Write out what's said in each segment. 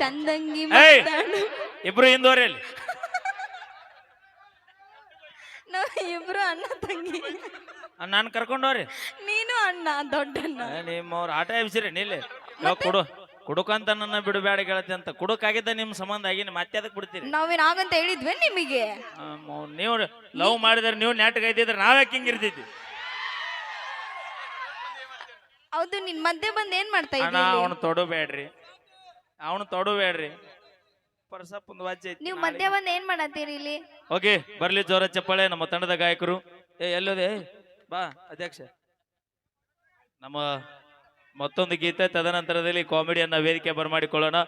ಚಂದಂಗಿ ಇಬ್ರು ಹಿಂದೋರಿ ಅಲ್ಲಿ. ನಾವ್ ಇಬ್ರು ಅಣ್ಣ ತಂಗಿ. ನಾನು ಕರ್ಕೊಂಡೋರಿ ನೀನು ಅಣ್ಣ ದೊಡ್ಡಣ್ಣ. ನಿಮ್ಮವ್ರ ಆಟ ಎಬ್ಸಿರಿ ನಿಲ್ಲಿ. ಇವಾಗ ಕೊಡು. ಕುಡುಕಂತ ನನ್ನ ಬಿಡಬೇಡ ಗೆಳತಿ ಅಂತ. ಕುಡುಕಾಗಿದ್ದ ನಿಮ್ ಸಂಬಂಧ ಆಗಿ ಮತ್ತೆ ಅದಕ್ಕೆ ಬಿಡ್ತೀರಿ. ನಾವೇನ್ ಆಗಂತ ಹೇಳಿದ್ವಿ ನಿಮಗೆ. ನೀವ್ ನೀವು ಲವ್ ಮಾಡಿದ್ರೆ ನೀವು ನೆಟ್ಗೆ ಐತಿದ್ರೆ ನಾವ್ಯಾಕೆ ಹಿಂಗ್ ಇರ್ತಿದ್ವಿ? ಹೌದು ನಿನ್ ಮಧ್ಯೆ ಬಂದ್ ಏನ್ ಮಾಡ್ತಾ ಇದ್ದೀರಿ? ಅವನು ತೊಡಬೇಡ್ರಿ. ಅವನು ತೊಡಬೇಡ್ರಿ ಪರ್ಸಪ್ ಒಂದು ಐತಿ ನೀವು ಮಧ್ಯ ಬಂದ್ ಏನ್ ಮಾಡತ್ತೀರಿ ಇಲ್ಲಿ? ಓಕೆ ಬರ್ಲಿ ಜೋರ ಚಪ್ಪಾಳೆ ನಮ್ಮ ತಂಡದ ಗಾಯಕರು. ಏ ಎಲ್ಲೋದೆ ಬಾ ಅಧ್ಯಕ್ಷ. ನಮ್ಮ ಮತ್ತೊಂದು ಗೀತೆ ತದನಂತರದಲ್ಲಿ ಕಾಮಿಡಿಯನ್ನ ವೇದಿಕೆ ಬರಮಾಡಿಕೊಳ್ಳೋಣ.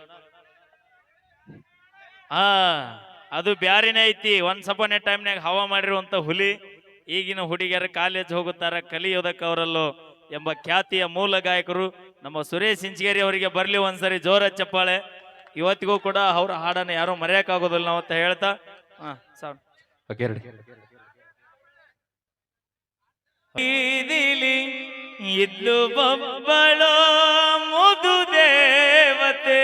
ಹಾ ಅದು ಬ್ಯಾರಿನೇ ಐತಿ. ಒಂದ್ ಸಪನೆ ಟೈಮ್ನಾಗ ಹವಾ ಮಾಡಿರುವಂತ ಹುಲಿ ಈಗಿನ ಹುಡುಗಿಯರ ಕಾಲೇಜ್ ಹೋಗುತ್ತಾರ ಕಲಿಯೋದಕ್ಕೆ ಅವರಲ್ಲೋ ಎಂಬ ಖ್ಯಾತಿಯ ಮೂಲ ಗಾಯಕರು ನಮ್ಮ ಸುರೇಶ್ ಇಂಚಗೇರಿ ಅವರಿಗೆ ಬರ್ಲಿ ಒಂದ್ಸರಿ ಜೋರ ಚಪ್ಪಾಳೆ. ಇವತ್ತಿಗೂ ಕೂಡ ಅವ್ರ ಹಾಡನ್ನ ಯಾರು ಮರೆಯಕ್ಕಾಗೋದಿಲ್ಲ ನಾವು ಅಂತ ಹೇಳ್ತಾ. ಹಾ ಓಕೆ ರೆಡಿ ಬೀದಿಲಿ ಇದ್ದು ಬಬ್ಬಳೋ ಮುದು ದೇವತೆ.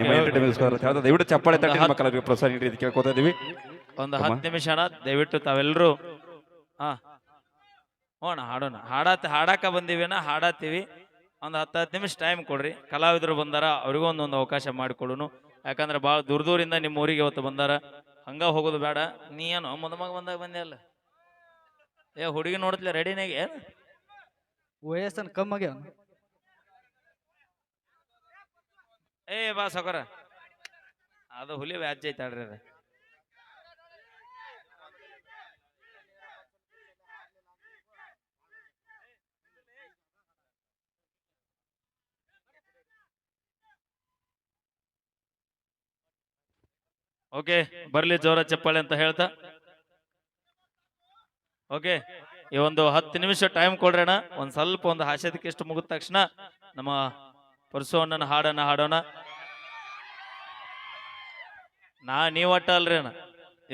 ನಿಮ್ಮ ಎಂಟರ್ಟೈನ್ಮೆಂಟ್ ದಯವಿಟ್ಟು ಚಪ್ಪಾಳೆ ತಟ್ಟಿ ನಮ್ಮ ಕಲಾವಿದರಿಗೆ ಪ್ರೋತ್ಸಾಹ ನೀಡಿ ಅಂತ ಕೇಳ್ಕೊತಾ ಇದೀವಿ. ಒಂದು. ಹತ್ತು ನಿಮಿಷ ಅಣ್ಣ ದಯವಿಟ್ಟು ತಾವೆಲ್ಲರೂ ಹಾ. ಹೋಣ ಹಾಡೋಣ. ಹಾಡತ್ ಹಾಡಾಕ ಬಂದಿವೇನ? ಹಾಡಾತೀವಿ. ಒಂದು ಹತ್ತು ಹತ್ತು ನಿಮಿಷ ಟೈಮ್ ಕೊಡ್ರಿ. ಕಲಾವಿದರು ಬಂದಾರ ಅವ್ರಿಗೂ ಒಂದೊಂದು ಅವಕಾಶ ಮಾಡಿಕೊಡುನು. ಯಾಕಂದ್ರೆ ಭಾಳ ದೂರ ದೂರಿಂದ ನಿಮ್ಮ ಊರಿಗೆ ಇವತ್ತು ಬಂದಾರ. ಹಂಗ ಹೋಗೋದು ಬೇಡ. ನೀ ಏನು ಮದುಮಗ ಬಂದಾಗ ಬಂದೆ ಅಲ್ಲ? ಏ ಹುಡುಗಿ ನೋಡ್ತಿಲ್ಲ ರೆಡಿನಾಗೆ ಏನು? ವಯಸ್ಸನ್ ಕಮ್ಮಗೆ ಏ ಬಾ ಸೊಕರ ಅದು ಹುಲಿ ವ್ಯಾಜ್ಯ ಐತೆ ಅಲ್ರಿ ಅದು. ಓಕೆ, ಬರಲಿ ಜೋರ ಚಪ್ಪಾಳೆ ಅಂತ ಹೇಳ್ತಾ. ಓಕೆ, ಈ ಒಂದು ಹತ್ತು ನಿಮಿಷ ಟೈಮ್ ಕೊಡ್ರಣ ಒಂದು ಸ್ವಲ್ಪ ಒಂದು ಹಾಸ್ಯದಕ್ಕೆ ಎಷ್ಟು ಮುಗಿದ ತಕ್ಷಣ ನಮ್ಮ ಪರಶುವಣ್ಣನ ಹಾಡನ್ನ ಹಾಡೋಣ. ನಾ ನೀವ್ ಒಟ್ಟ ಅಲ್ರಿ ಅಣ್ಣ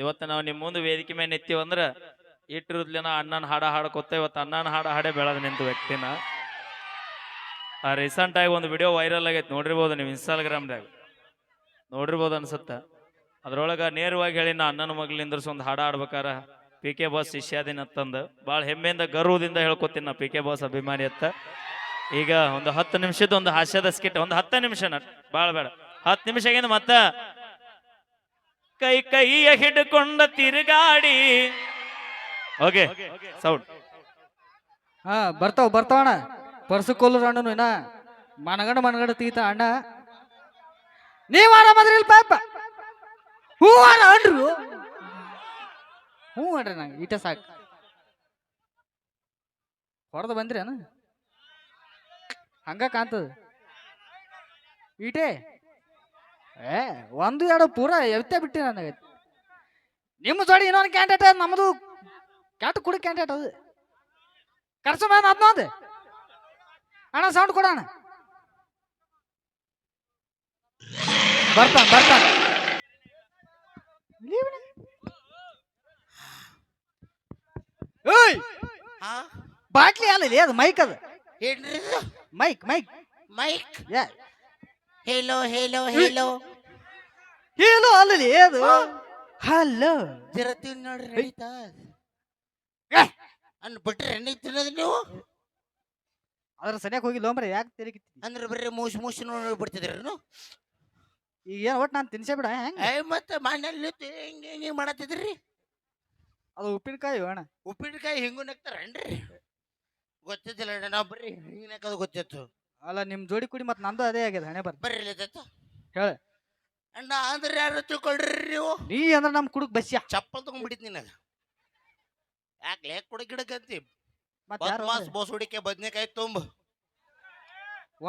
ಇವತ್ತು ನಾವು ನಿಮ್ಮ ಮುಂದೆ ವೇದಿಕೆ ಮೇಲೆ ನಿಂತೀವಂದ್ರೆ ಇಟ್ಟಿರುದ್ಲಿನ ಅಣ್ಣನ ಹಾಡ ಹಾಡಕೋತ ಇವತ್ತು ಅಣ್ಣನ ಹಾಡ ಹಾಡೇ ಬೆಳೆದ ನಿಂತು ವ್ಯಕ್ತಿನ. ಆ ರೀಸೆಂಟ್ ಆಗಿ ಒಂದು ವಿಡಿಯೋ ವೈರಲ್ ಆಗೈತೆ, ನೋಡಿರ್ಬೋದು ನೀವು ಇನ್ಸ್ಟಾಗ್ರಾಮ್ದಾಗ ನೋಡಿರ್ಬೋದು ಅನ್ಸುತ್ತ. ಅದ್ರೊಳಗ ನೇರವಾಗಿ ಹೇಳಿ, ನಾ ಅಣ್ಣನ ಮಗ್ಲಿಂದ್ರ ಒಂದು ಹಾಡ ಆಡ್ಬೇಕಾರ. ಪಿ ಕೆ ಬಾಸ್ ಶಿಷ್ಯಾದಿನ ತಂದು. ಭಾಳ ಹೆಮ್ಮೆಯಿಂದ, ಗರ್ವದಿಂದ ಹೇಳ್ಕೊತೀನಿ ನಾ ಪಿ ಕೆ ಬಾಸ್ ಅಭಿಮಾನಿ ಅತ್ತ ಈಗ ಒಂದು ಹತ್ತು ನಿಮಿಷದ ಒಂದು ಹಾಸ್ಯದ ಸ್ಕಿಟ್ ಒಂದು ಹತ್ತು ನಿಮಿಷ ಭಾಳ ಬೇಡ. ಹತ್ತು ನಿಮಿಷ ಆಗಿಂದ ಮತ್ತ. ಕೈ ಕೈಯ ಹಿಡ್ಕೊಂಡ ತಿರುಗಾಡಿ. ಓಕೆ ಸೌಂಡ್ ಹಾ, ಬರ್ತಾವ ಪರ್ಸು ಕೊಲ್ಲರ ಅಣ್ಣನು ಇನ್ನ ಮನಗಂಡ ಮನಗಂಡ ತೀತ ಅಣ್ಣ. ನೀವ್ ಆಡ ಬಂದ್ರಿಲ್ ಪಾಪ. ಹೂ ಆಡ ಅನ್ರು ಹ್ಞೂ ಅಣ್ರಿ ನಂಗೆ ಇಟ ಸಾಕು. ಹೊಡೆದು ಬಂದ್ರೇನು ಹಂಗ ಕಾಣ್ತದ ಈಟೆ? ಏ, ಒಂದು, ಎರಡು ಪೂರ ಎವ್ತೆ ಬಿಟ್ಟೆ ನನಗೆ. ನಿಮ್ಮ ಜೋಡಿ ಇನ್ನೊಂದು ಕ್ಯಾಂಡಿಡೇಟ್ ನಮ್ಮದು ಕ್ಯಾಟ್ ಕುಡಿ ಕ್ಯಾಂಡಿಡೇಟ್ ಅದು. ಕರ್ಸು ಮೇಲೆ ಅದನ್ನೊಂದು ಅಣ್ಣ ಸೌಂಡ್ ಕೊಡೋಣ ಬರ್ತಾನೆ, ಬರ್ತಾನ. ಏಯ್! ಹಾ? ಬಾಟ್ಲಿ ಅಲ್ಲ ಅದು ಮೈಕ್ ಅದು? Mic mic mic hello hello hello hello ಅಲ್ಲ ಅದು. ಹಲೋ ಜರತಿ ನೋಡ್ರಿ ನಡೀತಾ! ಅನ್ ಬಿಟ್ರೆ ಎಣ್ಣೆ ತಿನ್ನೋದು ನೀವು? ಅದ್ರ ಸರಿಯಾಗಿ ಹೋಗಿ ಲೋಮ್ರೆ ಯಾಕೆ ತಿರುಗಿ ಅಂದ್ರೆ ಬರ್ರಿ ಮೂಸ್ ಮೂಸ್ ನೋಡಿ ಬಿಡ್ತಿದ್ರಿ ಈಗ ಏನು ಒಟ್ಟು ನಾನು ತಿನ್ಸೇ ಬಿಡ ಹೆಂಗ್? ಏ ಮತ್ತೆ ಮನೇಲಿ ಹಿಂಗೆ ಹಿಂಗೆ ಮಾಡತ್ತಿದ್ರಿ? ಅದು ಉಪ್ಪಿನಕಾಯಿ ಅಣ್ಣ. ಉಪ್ಪಿನಕಾಯಿ ಹಿಂಗು ನಗ್ತಾರೇನ್ರಿ ಗೊತ್ತಿದ್ದಿಲ್ಲ ಅಣ್ಣ, ನಾವು ಬರ್ರಿ ಹಿಂಗ್ ನಕ್ಕದು ಗೊತ್ತಿತ್ತು. ಅಲ್ಲ ನಿಮ್ ಜೋಡಿ ಕುಡಿ ಮತ್ತೆ ನಂದು ಅದೇ ಆಗ್ಯದ ಹಣೆ ಬರ್ ಬರ್ರಿ ಇಲ್ಲತ್ತ ಹೇಳ. ಅಣ್ಣ ಅಂದ್ರೆ ಯಾರು ತಿಳ್ಕೊಳ್ರಿ ನೀವು? ನೀ ಅಂದ್ರೆ ನಮ್ ಕುಡುಕ್ ಬಸ್ಯ. ಚಪ್ಪಲ್ ತಗೊಂಡ್ಬಿಟ್ಟಿದ್ ನಿನ್ನ ಯಾಕೆ ಕುಡ ಗಿಡಕ್ಕಂತಿ? ಮತ್ತೆ ಯಾರು ಮಾಸ್ ಬೋಸ್ ಹುಡಿಕೆ ಬದ್ನೆಕಾಯಿ ತುಂಬ.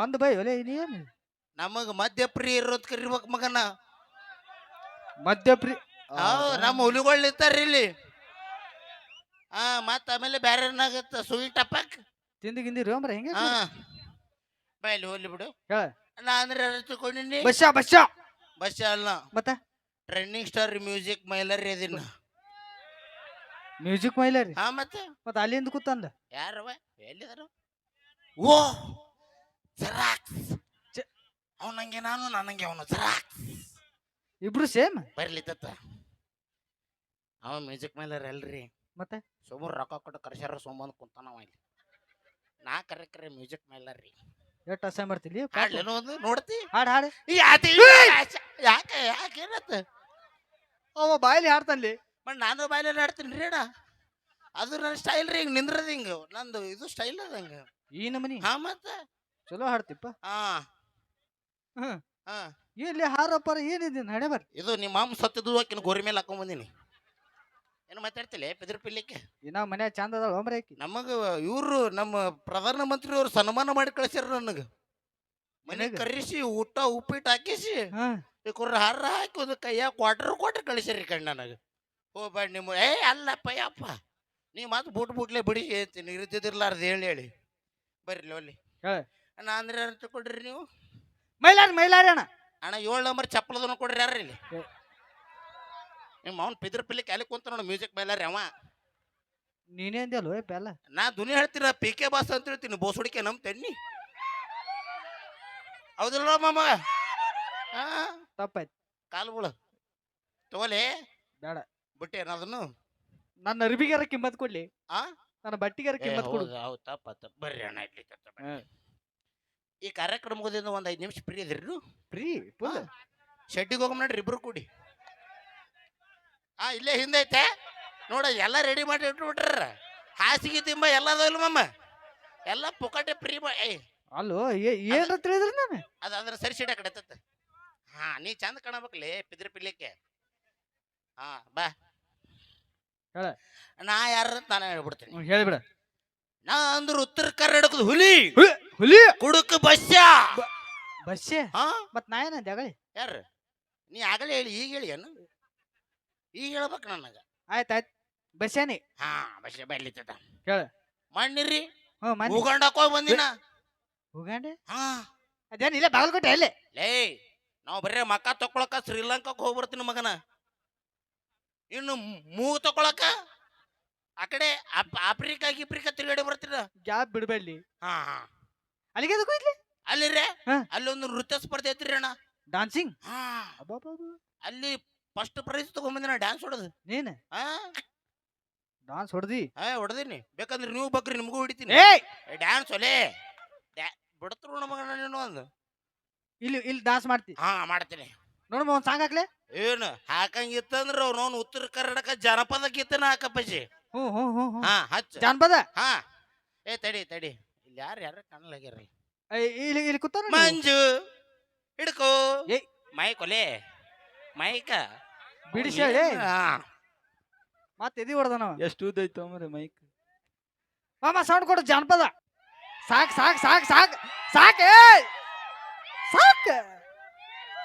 ಒಂದು ಬೈ ಒಲೆ ನೀನು ನಮಗ ಮದ್ಯ ಪ್ರಿಯ ಇರೋದ್ ಕರಿಬೇಕ್ ಮಗನ. ಮಧ್ಯಪ್ರಿ ಹೌದ್ ನಮ್ಮ ಹುಲಿಗಳು ನಿಂತಾರ ಇಲ್ಲಿ. ಹಾ ಮತ್ತ ಆಮೇಲೆ ಬ್ಯಾರೆ ಏನಾಗತ್ತ ಸ್ವೀಟ್ ಅಪ್ಪಕ್ ತಿಂದಿ ಗಿಂದಿ ರೋಮ್ರ ಹೆಂಗೆ ಹಾ. ಬೈಲಿ ಹೋಗ್ಲಿ ಬಿಡು. ಹೇಳ. ನಾ ಅಂದ್ರೆ ಯಾರು ತಿಳ್ಕೊಂಡಿನಿ ಬಸ್ಯ ಬಸ್ಯ ಬಸ್ ಅಲ್ಲ. ಮತ್ತೆ? ಟ್ರೆಂಡಿಂಗ್ ಸ್ಟಾರ್ ಮ್ಯೂಸಿಕ್ ಮೈಲರಿ ಅದಿನ ಮ್ಯೂಸಿಕ್ ಮೈಲರಿ ಹಾ ಮತ್ತೆ? ಮತ್ತೆ ಅಲ್ಲಿಂದ ಕೂತಂದ? ಯಾರವ ಎಲ್ಲಿದಾರ ಓ! ಜರಾಕ್ಸ್ ಅವನಂಗೆ ನಾನು ನನಗೆ ಅವನು ಜರಾಕ್ಸ್ ಇಬ್ರು ಸೇಮ್? ಬರ್ಲಿತ್ತ ಅವ ಮ್ಯೂಸಿಕ್ ಮೇಲೆ ಅಲ್ರಿ. ಮತ್ತೆ? ಸುಮಾರು ರೊಕ್ಕ ಕೊಟ್ಟು ಕರ್ಸ್ಯಾರ ಸುಮ್ಮಂದ್ ಅವ ಇಲ್ಲಿ. ನಾ ಕರೆ ಕರೆ ಮ್ಯೂಸಿಕ್ ಮೇಲೆ ರೀ ಎಷ್ಟು ಅಸಹ್ಯ ಮಾಡ್ತಿಲಿ ಹಾಡ್ಲೇನೋ ಒಂದು ನೋಡ್ತಿ. ಹಾಡು ಹಾಡು. ಯಾತಿ ಯಾಕೆ ಯಾಕೆ ಏನತ್ತ? ಅವ ಬಾಯಲ್ಲಿ ಹಾಡ್ತಾನಲ್ಲಿ ಬಟ್ ನಾನು ಬಾಯಲ್ಲಿ ಹಾಡ್ತೀನಿ ರೀ ಅಣ್ಣ. ಅದು ನನ್ನ ಸ್ಟೈಲ್ ರೀ ಹಿಂಗೆ ನಿಂದ್ರದ ಹಿಂಗೆ. ನಂದು ಇದು ಸ್ಟೈಲ್ ಅದ ಹಂಗೆ. ಈ ನಮನಿ? ಹಾ ಮತ್ತೆ? ಚಲೋ ಹಾಡ್ತಿಪ್ಪ. ಹಾ. ಹ್ಮ್. ಹಾ. ಇಲ್ಲಿ ಹಾರಪ್ಪಾರ ಏನಿದೆ ನಡೆ ಬರ್ರಿ. ಇದು ನಿಮ್ಮ ಮಾಮ ಸತ್ತಿದ್ದು ಆಕಿನ ಗೋರಿ ಮೇಲೆ ಹಾಕೊಂಡ್ ಬಂದೀನಿ. ಏನು ಮಾತಾಡ್ತಿಲ್ಲ ಪೆದ್ರ ಪಿಲ್ಲಿಕ್ಕೆ? ಇನ್ನ ಮನೆ ಚಂದ ಅದ ಒಮ್ರೆ ಆಕಿ. ನಮಗ ಇವ್ರು ನಮ್ಮ ಪ್ರಧಾನ ಮಂತ್ರಿ ಅವ್ರು ಸನ್ಮಾನ ಮಾಡಿ ಕಳಿಸ್ಯಾರ ನನಗೆ. ಮನೆ ಕರಿಸಿ ಕರೆಸಿ ಊಟ ಉಪ್ಪಿಟ್ಟು ಹಾಕಿಸಿ ಹಾ. ಈ ಕುರ್ರ ಹಾರ ಹಾಕಿ ಒಂದು ಕೈಯ ಕ್ವಾರ್ಟರ್ ಕ್ವಾರ್ಟರ್ ಕಳಿಸ್ಯಾರಿ ಕಣ್ ನನಗೆ. ಹೋಗ್ಬೇಡ ನಿಮ್ಮ ಏ ಅಲ್ಲಪ್ಪ ಯಪ್ಪ. ನೀ ಮಾತು ಬುಟ್ ಬುಟ್ಲೆ ಬಿಡಿ ಹೇಳ್ತೀನಿ ಇರ್ತಿದಿರ್ಲಾರ್ದು ಹೇಳಿ ಹೇಳಿ. ಬರ್ರಿ ಅಲ್ಲಿ ಹೇಳ. ನಾ ಅಂದ್ರೆ ಅಂತ ಕೊಡ್ರಿ ನೀವು? ಮೈಲಾರಿ ಮೈಲಾರಿ ಅಣ್ಣ. ಅಣ್ಣ ಏಳು ನಂಬರ್ ಚಪ್ಪಲದನ್ನು ಕೊಡ್ರಿ ಯಾರು ಇಲ್ಲಿ. ನಿಮ್ಮ ಅವ್ನ ಪಿದ್ರ ಪಿಲ್ಲಿ ಕಾಲಿ ಕುಂತ ನೋಡು ಮ್ಯೂಸಿಕ್ ಮೇಲಾರಿ ಅವ. ನೀನೇ ಅಂದ್ಯಲ್ವ ಪೆಲ್ಲ ಬೆಲ್ಲ? ನಾ ದುನಿ ಹೇಳ್ತೀರ ಪಿ ಕೆ ಬಾಸ್ ಅಂತ ಹೇಳ್ತೀನಿ ಬೋಸುಡಿಕೆ ನಮ್ ತೆನ್ನಿ ಹೌದಿಲ್ಲ ಮಾಮ? ಹಾ ತಪ್ಪಾಯ್ತು. ಕಾಲು ಬೀಳು. ತಗೋಲೆ. ಬೇಡ. ಬಿಟ್ಟೆ ಅದನ್ನು ನನ್ನ ಅರ್ಬಿಗಾರ ಕಿಮ್ಮತ್ ಕೊಡ್ಲಿ. ಆ? ನನ್ನ ಬಟ್ಟಿಗಾರ ಕಿಮ್ಮತ್ ಕೊಡು. ಹೌದು ತಪ್ಪ ತಪ್ಪ ಬರ್ರಿ ಅಣ್ಣ ಇಲ್ಲಿ ತಪ್ಪ ಬರ್ರಿ. ಕಾರ್ಯಕ್ರಮ ಈ ಕಾರ್ಯಕ್ರಮದಿಂದ ಒಂದ್ ಐದ್ ನಿಮಿಷ ಫ್ರೀ ಇದ್ರಿ ಫ್ರೀ ಫುಲ್ ಶೆಡ್ಡಿಗೆ ಹೋಗಮ್ ನೋಡ್ರಿ ಇಬ್ರು ಕೂಡಿ. ಆ ಇಲ್ಲೇ ಹಿಂದೆ ಐತೆ. ನೋಡ ಎಲ್ಲ ರೆಡಿ ಮಾಡಿ ಇಟ್ಬಿಟ್ರ ಹಾಸಿಗೆ ತಿಂಬ ಎಲ್ಲ ಅದಾವಲ್ಲ ಮಮ್ಮ ಎಲ್ಲ ಪುಕಟೆ ಫ್ರೀ ಮಾ ಏ ಅಲ್ಲೋ ಏನು ತಿಳಿದ್ರಿ ನಾನು? ಅದು ಅದ್ರ ಸರಿ ಸಿಡ ಕಡೆತತ್ತ ಹಾ ನೀ ಚಂದ ಕಾಣಬೇಕಲ್ಲಿ ಪಿದ್ರ ಪಿಲಿಕ್ಕೆ ಹಾ ಬಾ. ಹೇಳ. ನಾ ಯಾರ ನಾನು ಹೇಳ್ಬಿಡ್ತೀನಿ. ಹೇಳಿಬಿಡ ಹೇಳ್ಬಿಡ ನಾ ಅಂದ್ರೆ ಉತ್ತರ ಕರ್ನಾಟಕದ ಹುಲಿ. ಹುಲಿ. ಕುಡುಕ ಬಸ್ಯ. ಬಸ್ಸೆ ಹಾ? ಮತ್ ನಾ ಏನಂದೆ ಅಗಳಿ ಯಾರು? ನೀ ಆಗಲೇ ಹೇಳಿ ಈಗ ಹೇಳಿ ಏನು? ಈಗ ಹೇಳ್ಬೇಕು ನನಗ. ಆಯ್ತ್ ಆಯ್ತ್. ಬಸ್ಸೇನಿ ಹಾ ಬಸ್ಯ ಬರ್ಲಿತ್ತದ ಕೇಳ. ಮಣ್ಣಿರಿ ಹ್ಞೂ ಮನೆ ಉಗಂಡಕ್ ಹೋಗಿ ಬಂದಿನ. ಹೋಗಂಡೆ ಹಾ. ಅದೇನು ಇಲ್ಲ ಬಾಗಲಕೋಟೆ ಅಲ್ಲೇ? ಲೇ ನಾವು ಬರೇ ಮಕ್ಕ ತಕೊಳಕ ಶ್ರೀಲಂಕಾಕ್ ಹೋಗ್ಬರ್ತೀನಿ ಮಗನ. ಇನ್ನು ಮೂಗು ತಕೊಳಕ ಆ ಕಡೆ ಆಫ್ರಿಕಾ ಗಿಫ್ರಿಕಾ ತಿರುಗಾಡಿ ಬರ್ತೀರ? ಗ್ಯಾಪ್ ಬಿಡಬೇಡಿ ಹಾ ಹಾ. ಅಲ್ಲಿಗೆ ಅದಕ್ಕೂ ಇದ್ಲಿ ಅಲ್ಲಿರೇ ಹಾ. ಅಲ್ಲಿ ಒಂದು ನೃತ್ಯ ಸ್ಪರ್ಧೆ ಐತ್ರಿ ಅಣ್ಣ. ಡಾನ್ಸಿಂಗ್ ಹಾ. ಅಲ್ಲಿ ಫಸ್ಟ್ ಪ್ರೈಸ್ ತಗೊಂಬಂದಿನ ಡ್ಯಾನ್ಸ್ ಹೊಡೆದು. ನೀನ್? ಹಾ. ಡಾನ್ಸ್ ಹೊಡ್ದಿ? ಹಾ ಹೊಡೆದೀನಿ. ಬೇಕಂದ್ರೆ ನೀವು ಬಕ್ರಿ ನಿಮಗೂ ಹೊಡಿತೀನಿ. ಏಯ್! ಡ್ಯಾನ್ಸ್ ಒಲೆ. ಬಿಡತ್ರು ನಮಗ ನೀನು ಒಂದು ಇಲ್ಲಿ ಇಲ್ಲಿ ಡಾನ್ಸ್ ಮಾಡ್ತಿ. ಹಾ ಮಾಡ್ತೀನಿ. ನೋಡಮ್ಮ ಒಂದ್ ಸಾಂಗ್ ಹಾಕ್ಲೆ. ಏನು? ಹಾಕಂಗಿತ್ತಂದ್ರ ಅವ್ನು ಉತ್ತರ ಕರ್ನಾಟಕ ಜನಪದ ಗೀತನ ಹಾಕಪ್ಪಜಿ. ಹ್ಞೂ ಹ್ಞೂ ಹ್ಞೂ ಹ್ಞೂ ಹಾ ಹಚ್ಚ. ಜಾನಪದ? ಹಾ. ಏ ತಡಿ ತಡಿ. ಇಲ್ಲಿ ಯಾರು ಯಾರು ಏಯ್, ಇಲ್ಲಿ ಇಲ್ಲಿ ಕೂತಾರ ಮಂಜು ಹಿಡ್ಕೋ. ಏ ಮೈಕ್ ಒಲೆ. ಮೈಕ. ಬಿಡಿಸಿ ಹೇಳಿ ಮತ್ತೆ ಎದಿ ಹೊಡೆದನ ನಾವು ಎಷ್ಟು ಉದ್ದ ಐತೋ ಮರೆ ಮೈಕ್. ಮಾಮ ಸೌಂಡ್ ಕೊಡು ಜಾನಪದ. ಸಾಕ್ ಸಾಕ್ ಸಾಕ್ ಸಾಕ್ ಸಾಕ್ ಏಯ್ ಸಾಕ್.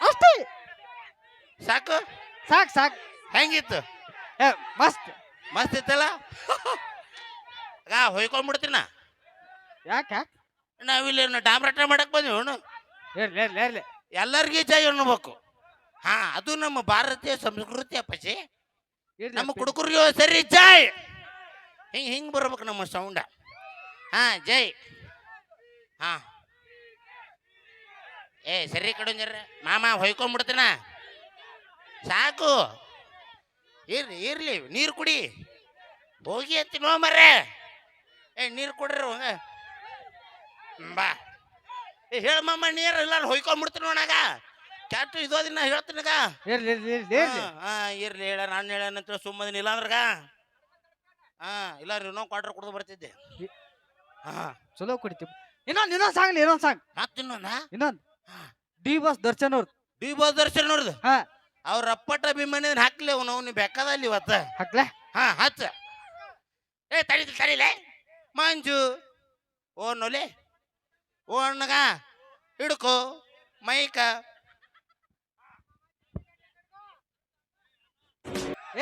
ಅಷ್ಟೇ. ಸಾಕು. ಸಾಕ್ ಸಾಕ್. ಹೆಂಗಿತ್ತು? ಏ ಮಸ್ತ್. ಮಸ್ತ್ ಇತ್ತಲ್ಲ? ಹೊಯ್ಕೊಂಡ್ಬಿಡ್ತೀನ ಯಾಕೆ? ನಾವಿಲ್ಲಿ ಡಾಮ್ರಾಟ ಮಾಡಕ್ ಬಂದಿವಿ ಇರ್ಲಿ ಇರ್ಲಿ ಇರ್ಲಿ. ಎಲ್ಲರಿಗೂ ಜಯ ಅನ್ನಬೇಕು ಹಾ ಅದು ನಮ್ಮ ಭಾರತೀಯ ಸಂಸ್ಕೃತಿ ಅಪ್ಪಚ್ಚಿ ಇರ್ಲಿ ನಮ್ಮ. ಕುಡುಕರಿಗೆ ಸರಿ ಜೈ! ಹಿಂಗ್ ಹಿಂಗ್ ಬರ್ಬೇಕು ನಮ್ಮ ಸೌಂಡ. ಹಾ ಜೈ! ಹಾ. ಏ ಸರಿ ಕಡಂಜರ ಮಾಮ ಹೊಯ್ಕೊಂಡ್ಬಿಡ್ತೀನ ಸಾಕು. ಇರ್ಲಿ ಇರ್ಲಿ ನೀರು ಕುಡಿ. ಹೋಗಿ ಅಂತೀನೋ ಮರ್ರೆ. ಏ ನೀರು ಕುಡ್ರಿ ಬಾ. ಏ ಹೇಳ ಮಮ್ಮ ನೀರು ಇಲ್ಲ ಹೊಯ್ಕೊಂಡ್ಬಿಡ್ತೀನಿ ನೋಡಾಗ ಕ್ಯಾಟ್ ಇದೋದಿನ ಹೇಳ್ತೀನಗ ಇರ್ಲಿ ಇರ್ಲಿ ಇರ್ಲಿ ಇರ್ಲಿ. ಹಾ, ಇರ್ಲಿ ಹೇಳ ನಾನು ಹೇಳನಂತ ಸುಮ್ಮನೆ ಇಲ್ಲ ಅಂದ್ರಗ. ಹಾ ಇಲ್ಲ ಇನ್ನೊಂದು ಕ್ವಾರ್ಟರ್ ಕುಡ್ದು ಬರ್ತಿದ್ದೆ. ಹಾ. ಚಲೋ ಕುಡಿತೀವಿ. ಇನ್ನೊಂದ್ ಇನ್ನೊಂದ್ ಸಾಂಗ್ ಇನ್ನೊಂದ್ ಸಾಂಗ್. ಮತ್ತಿನ್ನೊಂದ ಇನ್ನೊಂದ್. ಡಿ ಬಾಸ್ ದರ್ಶನ್ ಅವ್ರ ಡಿ ಬಾಸ್ ದರ್ಶನ್ ನೋಡ್ದು ಹಾ. ಅವ್ರ ಅಪ್ಪಟ ಅಭಿಮಾನಿ ಹಾಕ್ಲಿ ಅವನು ಅವ್ನು ಬೇಕಾದಲ್ಲಿ ಇವತ್ತ? ಹಾಕ್ಲೆ? ಹಾ ಹಚ್ಚ ಏ ತಡಿ ತಡಿಲೆ. ಮಂಜು ಓ ನೊಲೆ. ಓ ಅಣ್ಣಗ ಹಿಡ್ಕೋ ಮೈಕ.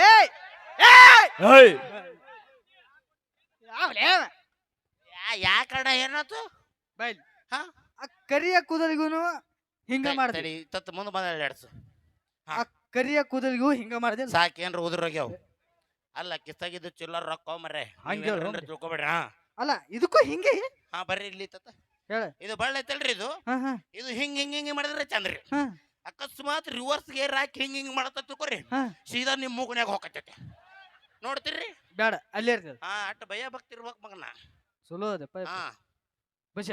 ಏಯ್ ಏಯ್! ಹೇಯ್ ಯಾವ್ಲೇ? ಯಾ- ಯಾ ಕಡ ಏನಾತು? ಬೈಲ್. ಹಾ? ಆ ಕರಿಯ ಕೂದಲಿಗೂನು ಹಿಂಗ ತಡಿ ತತ್ ಮುಂದೆ ಬಂದ ಆ ಕರಿಯ ಕೂದಲಿಗೂ ಹಿಂಗ ಮಾಡ್ದೆ. ಸಾಕೇನ್ರ ಉದುರೋಗ್ಯಾವ. ಅಲ್ಲ ಕಿತ್ತಾಗಿದ್ದು ಚಿಲ್ಲರ್ ರೊಕ್ಕ ಮರ್ರೆ. ಹಂಗೆ. ತಿಳ್ಕೊಬೇಡ್ರಿ ಹಾ. ಅಲ್ಲ ಇದಕ್ಕೂ ಹಿಂಗೆ? ಹಾ ಬರ್ರಿ ಇಲ್ಲಿ ತತ್ತ ಹೇಳ. ಇದು ಬಳ್ಳ ಐತಲ್ರಿ ಇದು. ಹಾ ಹಾ. ಇದು ಹಿಂಗ್ ಹಿಂಗ್ ಹಿಂಗ್ ಮಾಡಿದ್ರೆ ಚಂದ್ರಿ. ಹಾ. ಅಕಸ್ಮಾತ್ ರಿವರ್ಸ್ ಗೇರ್ ಹಾಕಿ ಹಿಂಗ್ ಹಿಂಗ್ ಮಾಡತ್ತ ತಿಳ್ಕೊರಿ. ಹಾ. ಸೀದಾ ನಿಮ್ ಮೂಗನ್ಯಾಗ ಹೋಗತ್ತೈತೆ ನೋಡ್ತೀರಿ? ಬೇಡ ಅಲ್ಲೇ ಇರ್ತದ ಹಾ ಅಟ್ ಭಯ ಭಕ್ತಿ ಇರ್ಬೇಕು ಮಗನ. ಚಲೋ ಅದಪ್ಪ ಹಾ. ಬಸ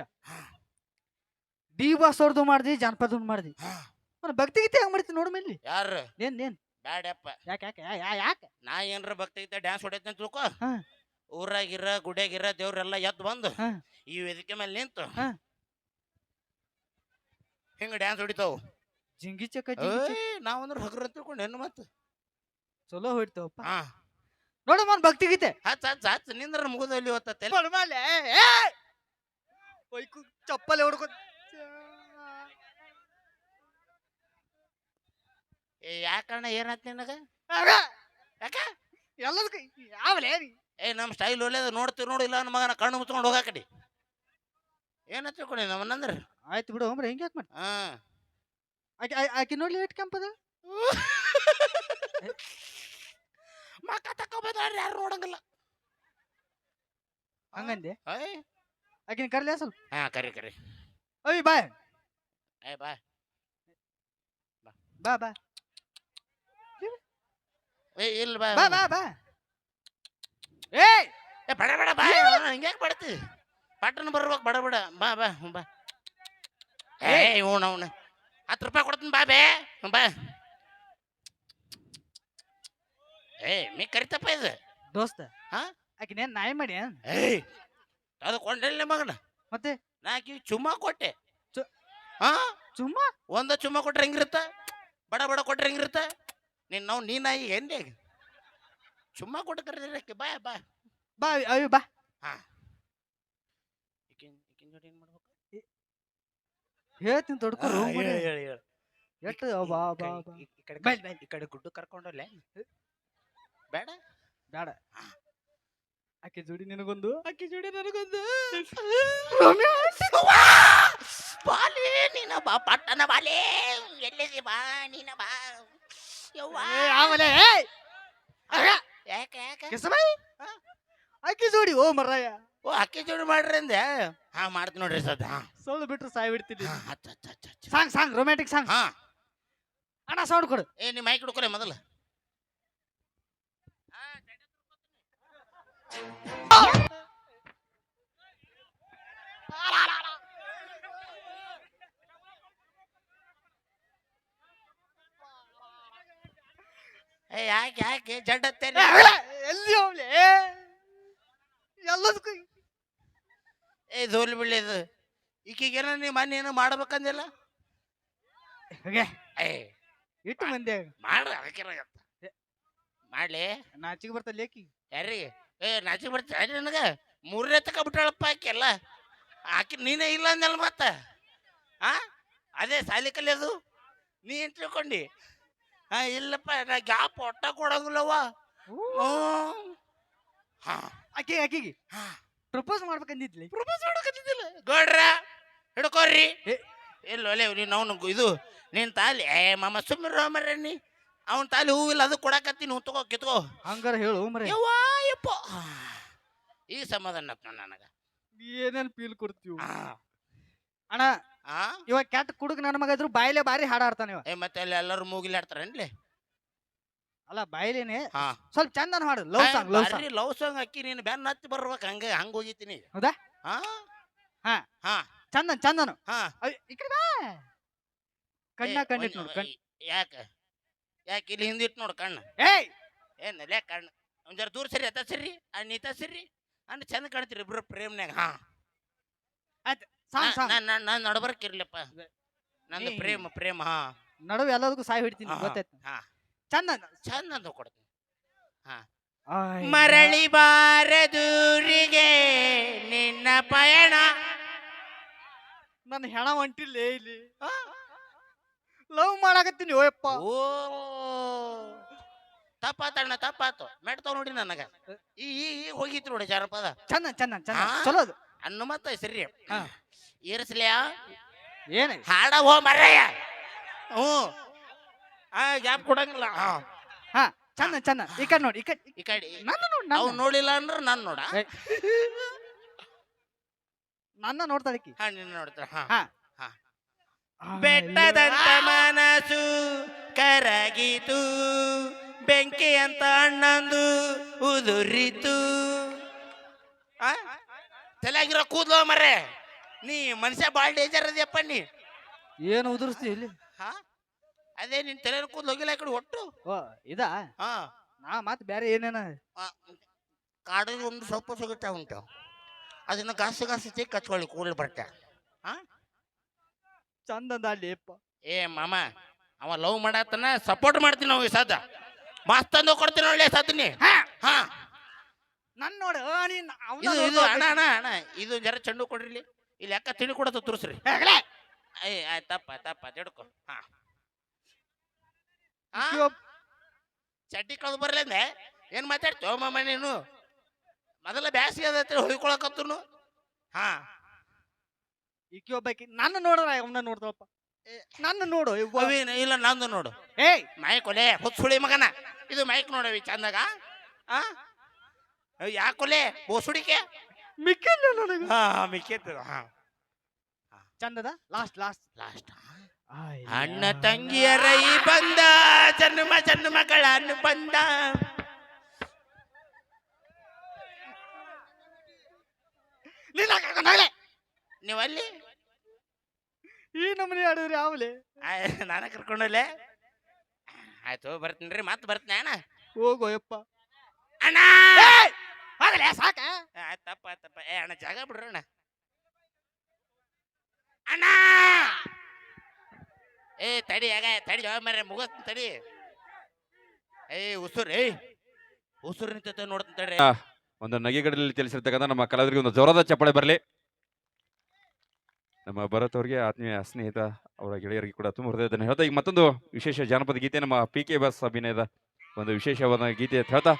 ಡಿ ಬಾಸ್ ಅವ್ರದ್ದು ಮಾಡ್ದಿ ಜಾನಪದ ಮಾಡ್ದಿ. ಹಾ. ಭಕ್ತಿ ಗೀತೆ ಹೆಂಗ್ ಮಾಡ್ತಿ ನೋಡು ಮೇಲೆ. ಯಾರು ಏನ್ ಏನ್? ಬ್ಯಾಡ್ಯಪ್ಪ ಯಾಕೆ ಯಾಕೆ ಯಾಕೆ? ನಾ ಏನ್ರ ಭಕ್ತಿ ಐತೆ ಡ್ಯಾನ್ಸ್ ಹೊಡೈತೆ ಅಂತ ತಿಳ್ಕೊ? ಹಾ. ಊರಾಗಿರ ಗುಡಿಯಾಗಿರ ದೇವ್ರೆಲ್ಲ ಎದ್ದು ಬಂದು ಹಾ. ಈ ವೇದಿಕೆ ಮೇಲೆ ನಿಂತು ಹಾ. ಹಿಂಗ ಡ್ಯಾನ್ಸ್ ಹೊಡಿತಾವು. ಜಿಂಗಿ ಚಕ ಜಿಂಗಿ ಚಕ. ನಾವಂದ್ರ ಹಗ್ರ ತಿಳ್ಕೊಂಡು ಹೆಣ್ಣು ಮತ್ತ. ಚಲೋ ಹೊಡಿತಾವಪ್ಪ. ಹಾ. ನೋಡು ಮನ್ ಭಕ್ತಿ ಗೀತೆ. ಹಚ್ಚ ಹಚ್ಚ ಹಚ್ಚ ನಿಂದ್ರ ಮುಗುದಲ್ಲಿ ಇವತ್ತ ತಲೆ. ಬೈಕು ಚಪ್ಪಲಿ ಹೊಡ್ಕೊ. ಯಾಕಣ್ಣ ಏನಾತ್ ನಿನಗ? ಯಾಕ? ಎಲ್ಲದಕ್ಕೂ ಯಾವಲೇ ಏ ನಮ್ಮ ಸ್ಟೈಲ್ ಒಳ್ಳೇದು ನೋಡ್ತೀವಿ ನೋಡಿಲ್ಲ ನಮ್ಮ ಮಗನ ಕಣ್ಣು ಮುಚ್ಕೊಂಡು ಹೋಗಾಕಡಿ. ಏನ ತಿಳ್ಕೊಂಡಿ ನಮ್ಮನ್ನಂದ್ರೆ ಆಯ್ತು ಬಿಡು ಹೋಮ್ರೆ ಹಿಂಗೆ ಯಾಕೆ ಮಾಡಿ ಹಾಂ. ಆಕೆ ಆ- ಆಕೆ ನೋಡ್ಲಿ ಏಟ್ ಕೆಂಪದ ಮಕ್ಕ ತಕೋಬೋದಾರ ಯಾರು ನೋಡಂಗಿಲ್ಲ. ಹಂಗಂದೆ? ಏಯ್. ಆಕಿನ ಕರ್ಲಿ ಸ್ವಲ್ಪ. ಹಾ ಕರಿ ಕರಿ. ಅಯ್ಯ ಬಾ. ಏ ಬಾ. ಬಾ ಬಾ. ಏ ಇಲ್ಲ ಬಾ ಬಾ. ಬಾ ಬಾ. ಏ ಬಡ ಬಡ ಬಾ ಹಿಂಗ್ಯಾಕೆ ಬಡ್ತಿ ಪಟ್ಟಣ ಬರ್ಬೇಕು ಬಡ ಬಡ ಬಾ ಬಾ ಹ್ಞೂ ಬಾ. ಏ ಇವ್ನು ಅವ್ನು. ಹತ್ತು ರೂಪಾಯಿ ಕೊಡ್ತೀನಿ ಬಾ ಬೇ. ಹ್ಞೂ ಬಾ. ಏ ಮೀ ಕರಿತಪ್ಪ ಇದು. ದೋಸ್ತ ಹಾ? ಆಕಿನೇನ್ ನಾಯಿ ಮಾಡಿ? ಏಯ್ ಅದು ಕೊಂಡಿಲ್ಲ ಮಗನ? ಮತ್ತೆ? ನಾ ಆಕಿ ಚುಮ್ಮ ಕೊಟ್ಟೆ. ಹಾ? ಚುಮ್ಮ? ಒಂದ ಚುಮ್ಮ ಕೊಟ್ರೆ ಹೆಂಗಿರುತ್ತ? ಬಡ ಬಡ ಕೊಟ್ರೆ ಹೆಂಗಿರುತ್ತ? ನೀನು ನಾವು ನೀ ನಾಯಿ ಚುಮ್ಮ ಕೊಟ್ಟು ಕರೆದಿರಕ್ಕೆ ಬಾ ಬಾ. ಬಾ ಅಯ್ಯೋ ಬಾ. ಹಾ. ಈಕಿನ್ ಈಕಿನ್ ಜೋಡಿ ಏನ್ ಮಾಡ್ಬೇಕು? ಹೇಳ್ತೀನಿ ತೊಡ್ಕೊ ಹೇಳಿ ಹೇಳಿ ಹೇಳು. ಎಷ್ಟು ಬಾ ಬಾ ಬಾ. ಈ- ಕಡೆ ಬೈಲ್, ಬೈಲ್. ಈ ಕಡೆ ಗುಡ್ಡು ಕರ್ಕೊಂಡಲ್ಲ ಬೇಡ? ಬೇಡ. ಆಕೆ ಜೋಡಿ ನಿನಗೊಂದು? ಆಕೆ ಜೋಡಿ ನನಗೊಂದು? ಬಾಲೆ ನೀನ ಬಾ ಪಟ್ಟಣ ಬಾಲೆ. ಎಲ್ಲಿದೆ ಬಾ ನೀನ ಬಾ. ಯವ್ವಾ. ಏ, ಆಮೇಲೆ ಏಯ್! ಆಕೆ ಜೋಡಿ ಓ ಮರಾಯ. ಓ ಅಕ್ಕಿ ಜೋಡಿ ಮಾಡ್ರಿ ಅಂದೆ. ಹಾ ಮಾಡ್ತೀನಿ ನೋಡ್ರಿ ಸದ್ ಹಾ. ಸೊಳ್ಳು ಬಿಟ್ರು ಸಾಯ್ ಬಿಡ್ತೀನಿ. Song song romantic song. ಹಾ. ಅಣ್ಣ ಸೌಂಡ್ ಕೊಡು. ಏ ನಿಮ್ಮ ಮೈಕ್ ಹಿಡ್ಕೊರೆ ಮೊದಲು. ಏ ಯಾಕೆ ಯಾಕೆ? ಜಡ್ಡತ್ತೇನೆ ಎಲ್ಲಿ ಹೋಗ್ಲಿ ಎಲ್ಲದಕ್ಕೂ ಏ ಧೋಲ್ ಬಿಳ್ಳಿದು ಈಕಿಗೇನ ನೀ ಮನೆ ಏನು ಮಾಡ್ಬೇಕಂದಿಲ್ಲ? ಹಾಗೆ. ಏ ಇಟ್ಟು ಮಂದಿ ಮಾಡ್ರಿ ಅದಕ್ಕೆ ಮಾಡ್ಲಿ. ನಾಚಿಗೆ ಬರ್ತಾ ಲೇಕಿ ಯಾರಿಗೆ ಏ ನಾಚಿಗೆ ಬರ್ತಾ ನನಗೆ? ಮೂರನೇ ತಕ ಬಿಟ್ಟಾಳಪ್ಪ ಆಕೆಲ್ಲ ಆಕೆ ನೀನೇ ಇಲ್ಲ ಅಂದಲ್ಲ ಮತ್ತ? ಆ? ಅದೇ ಸಾಲಿ ಕಲಿಯೋದು ನೀ ಏನ್ ತಿಳ್ಕೊಂಡಿ? ಹಾ ಇಲ್ಲಪ್ಪ ನಾ ಗ್ಯಾಪ್ ಒಟ್ಟ ಕೊಡಂಗಿಲ್ಲವ್ವ. ಹಾ. ಆಕೆ ಆಕಿಗೆ. ಹಾ. ಪ್ರಪೋಸ್ ಮಾಡ್ಬೇಕಂದಿದ್ಲಿ. ಪ್ರಪೋಸ್ ಮಾಡ್ಬೇಕಂದಿದ್ಲಿ ಗೌಡ್ರ ಹಿಡ್ಕೋರಿ. ಇಲ್ಲ ಒಲೆ ನೀನು ಅವನು ಇದು ನಿನ್ ತಾಲಿ ಏ ಮಾಮ ಸುಮ್ಮನೆ ಮರ್ರೆ ಅವನ ತಾಲಿ ಹೂವಿಲ್ಲ ಅದು ಕೊಡಕತ್ತೀನಿ ಹೂ ತಗೋ ಕಿತ್ಕೋ. ಹಂಗಾರ ಹೇಳು ಮರೆ ಯಪ್ಪ. ಈ ಸಮಾಧಾನ ನನಗೆ. ಏನೇನ್ ಫೀಲ್ ಕೊಡ್ತೀವಿ ಅಣ್ಣ? ಇವಾಗ ಕೆಟ್ಟ ಕುಡುಗ ನನ್ನ ಮಗ ಇದ್ರು ಬಾಯಿಲೆ ಬಾರಿ ಹಾಡಾಡ್ತಾನೆ ಇವ. ಏ ಮತ್ತೆ ಅಲ್ಲಿ ಎಲ್ಲರೂ ಮೂಗಿಲಾಡ್ತಾರೇನ್ಲಿ? ಅಲ್ಲ ಬಾಯಿಲೇನೆ ಹಾ. ಸ್ವಲ್ಪ ಚಂದನ ಹಾಡು love song love song love song ಅಕ್ಕಿ ನೀನು ಬೆನ್ನ ಹತ್ತಿ ಬರ್ಬೇಕು ಹಂಗ ಹಂಗ ಹೋಗಿತೀನಿ ಹೌದಾ? ಹಾ? ಹಾ. ಹಾ. ಚಂದನ್ ಚಂದನು. ಹಾ. ಇಕಡೆ ಬಾ. ಕಣ್ಣ ಕಣ್ಣಿಟ್ ನೋಡು ಕಣ್. ಯಾಕೆ? ಯಾಕೆ ಇಲ್ಲಿ ಹಿಂದಿಟ್ ನೋಡು ಕಣ್ಣು. ಏಯ್! ನೆಲೆ ಕಣ್ಣು. ಒಂದ್ ಜರ ದೂರ ಸರಿ ಅತ್ತ ಸರಿ ಅಣ್ಣ ಇತ್ತ ಸರಿ ಅಣ್ಣ ಚಂದ ಕಾಣ್ತೀರಿ ಇಬ್ರು ಪ್ರೇಮ್ನ್ಯಾಗ ಹಾ. ಆಯ್ತು ಸಾಂಗ್ ಸಾಂಗ್. ನಾನು ನಡಬರ್ಕಿರ್ಲಪ್ಪ ನಂದು ಪ್ರೇಮ ಪ್ರೇಮ ಹಾ. ನಡುವೆ ಎಲ್ಲದಕ್ಕೂ ಸಾಯಿ ಹಿಡ್ತೀನಿ ಗೊತ್ತಾಯ್ತು. ಹಾ. ಚಂದ ಅಂತ ಕೊಡ್ತೀನಿ. ಆಯ್. ಮರಳಿ ಬಾರದೂರಿಗೆ ನಿನ್ನ ಪಯಣ. ನನ್ನ ಹೆಣ ಹೊಂಟಿಲ್ಲ ಇಲ್ಲಿ. ಲವ್ ಮಾಡಾಕತ್ತೀನಿ ಓಯಪ್ಪ. ಓ. ತಪ್ಪಾತಣ್ಣ ತಪ್ಪಾತು. ಮೆಟ್ತಾವ್ ನೋಡಿ ನನಗ. ಈ ಈ ಹೋಗಿತ್ತು ನೋಡಿ ಜಾನಪದ ಚನ್ನ ಚನ್ನ ಚಲೋದು ಆ? ಚಲೋ ಅದು. ಅನ್ನು ಮತ್ತ ಸರಿ ಹಾ. ಇರಿಸ್ಲ್ಯಾ ಏನ? ಹಾಡ ಹೋ ಮರಯ್ಯ. ಹ್ಞೂ. ಆ ಗ್ಯಾಪ್ ಕೊಡಂಗಿಲ್ಲ. ಹಾ. ಹಾ ಚಂದ ಚಂದ. ಈ ಕಡೆ ನೋಡಿ ಈ ಕಡೆ ಈ ಕಡೆ. ನನ್ನ ನೋಡಿ ಅವ್ ನೋಡಿಲ್ಲ ಅಂದ್ರೆ ನಾನು ನೋಡ. ಏ. ನನ್ನ ಇದಕ್ಕೆ ಹಾ ನಿನ್ನ ನೋಡ್ತಾರ ಹಾ. ಹಾ. ಬೆಟ್ಟದಂತ ಮನಸ್ಸು ಕರಗಿತು. ಬೆಂಕಿ ಅಂತ ಅಣ್ಣಂದು ಉದುರಿತು. ಆ? ತಲೆಯಾಗಿರೋ ಕೂದ್ಲು ಮರ್ರೆ. ನೀ ಮನುಷ್ಯ ಬಾಳ್ ಡೇಂಜರ್ ಅದ್ಯಪ್ಪ ನೀ. ಏನು ಉದುರಿಸ್ತಿ ಇಲ್ಲಿ? ಹಾ? ಅದೇ ನಿನ್ ತಲೆ ಕೂದ್ ಹೋಗಿಲ್ಲ ಈ ಕಡೆ ಒಟ್ಟು ಓ ಇದಾ? ಹಾ. ನಾ ಮತ್ ಬೇರೆ ಏನೇನ? ಕಾಡಲ್ಲಿ ಒಂದು ಸೊಪ್ಪು ಸಿಗುತ್ತಾ ಉಂಟು. ಅದನ್ನ ಗಾಸಿ ಗಾಸಿ ತಿಕ್ಕಿ ಹಚ್ಕೊಳ್ಳಿ ಕೂದಲು ಹಾ? ಚಂದ ಏ ಮಾಮ ಅವ ಲವ್ ಮಾಡತ್ತನ ಸಪೋರ್ಟ್ ಮಾಡ್ತೀನಿ ಅವ ಸದ ಮಸ್ತ್ ಕೊಡ್ತೀನಿ ಒಳ್ಳೆ ಸತ್ನಿ ಹಾ. ನನ್ ನೋಡು ನೀನ್ ಇದು ಇದು ಅಣ್ಣ ಅಣ್ಣ ಅಣ್ಣ ಇದು ಜರ ಚೆಂಡು ಕೊಡ್ರಿ ಇಲ್ಲಿ. ಯಾಕ ತಿಳಿ ಕೊಡತ್ತ ತುರ್ಸ್ರಿ. ಏ ಆಯ್ತಪ್ಪ ತಪ್ಪ ತಪ್ಪ ತಿಡ್ಕೊ ಹಾ. ಒಬ್ಬ- ಚಡ್ಡಿ ಕಳ್ದು ಬರ್ಲಿಂದೆ ಏನ್ ಮಾತಾಡ್ತೋ? ಮಾಮ ನೀನು ಮೊದಲ ಬ್ಯಾಸಿಗೆ ಅದೈತಿ ಹೊಯ್ಕೊಳಕತ್ತನು. ಹಾ. ಇಕ್ಕಿ ಒಬ್ಬಾಕಿ ನನ್ನ ನೋಡ್ರ ಅವನ್ನ ನೋಡ್ದಪ್ಪ ನನ್ನ ನೋಡು ಇವ್ವ. ಅವೇನು ಇಲ್ಲ ನಂದು ನೋಡು. ಏಯ್. ಮೈಕ್ ಒಲೆ ಹುಚ್ಚುಳಿ ಮಗನ. ಇದು ಮೈಕ್ ನೋಡವಿ ಚಂದಾಗ. ಆ? ಯಾಕೊಲೆ ಬೋಸುಡಿಕೆ ಮಿಕ್ಕಿಲ್ಲ ಮಿಕ್ಕ ಹಾ ಹಾ. ಚಂದದ? ಲಾಸ್ಟ್ ಲಾಸ್ಟ್ ಲಾಸ್ಟ್ ಅಣ್ಣ ತಂಗಿಯರ ಈ ಬಂದ ಜನ್ಮ ಜನ್ಮಗಳ ಬಂದ. ನೀವಲ್ಲಿ? ಈ ನಮನಿ ಆಡಿದ್ರಿ ಆಮೇಲೆ ನಾನು ಕರ್ಕೊಂಡಲ್ಲೇ ಆಯ್ತು ಬರ್ತೀನಿ ರೀ ಮತ್ತೆ ಬರ್ತೀನಿ ಅಣ್ಣ. ಹೋಗೋ ಯಪ್ಪ ಅಣ್ಣ! ಹೋಗಲೆ ಸಾಕ. ಆಯ್ತಪ್ಪ ತಪ್ಪ ಆಯ್ತ್ ತಪ್ಪ ಏ ಅಣ್ಣ ಜಾಗ ಬಿಡ್ರಿ ಅಣ್ಣ. ಅಣ್ಣ! ಏ, ತಡಿ ಆಗ, ತಡಿ ಮರ ಮುಗಸ್ ತಡಿ. ಏ ಉಸುರು ಏ ಉಸುರು ನಿಂತೈತೆ ನೋಡ್ತೀನಿ ತಡಿ ಒಂದು ನಗೆಗಡಲಿ ತಿಳಿಸಿರ್ತಕ್ಕಂಥ ನಮ್ಮ ಕಲಾವಿದರಿಗೆ ಒಂದು ಜೋರಾದ ಚಪ್ಪಳೆ ಬರಲಿ. ನಮ್ಮ ಭರತ್ ಅವರಿಗೆ ಆತ್ಮೀಯ ಸ್ನೇಹಿತ, ಅವರ ಗೆಳೆಯರಿಗೆ ಕೂಡ ತುಂಬ ಹೃದಯದನ್ನು ಹೇಳ್ತಾ ಈಗ ಮತ್ತೊಂದು ವಿಶೇಷ ಜಾನಪದ ಗೀತೆ, ನಮ್ಮ ಪಿ ಕೆ ಬಸ್ ಅಭಿನಯದ ಒಂದು ವಿಶೇಷವಾದ ಗೀತೆ ಅಂತ ಹೇಳ್ತಾ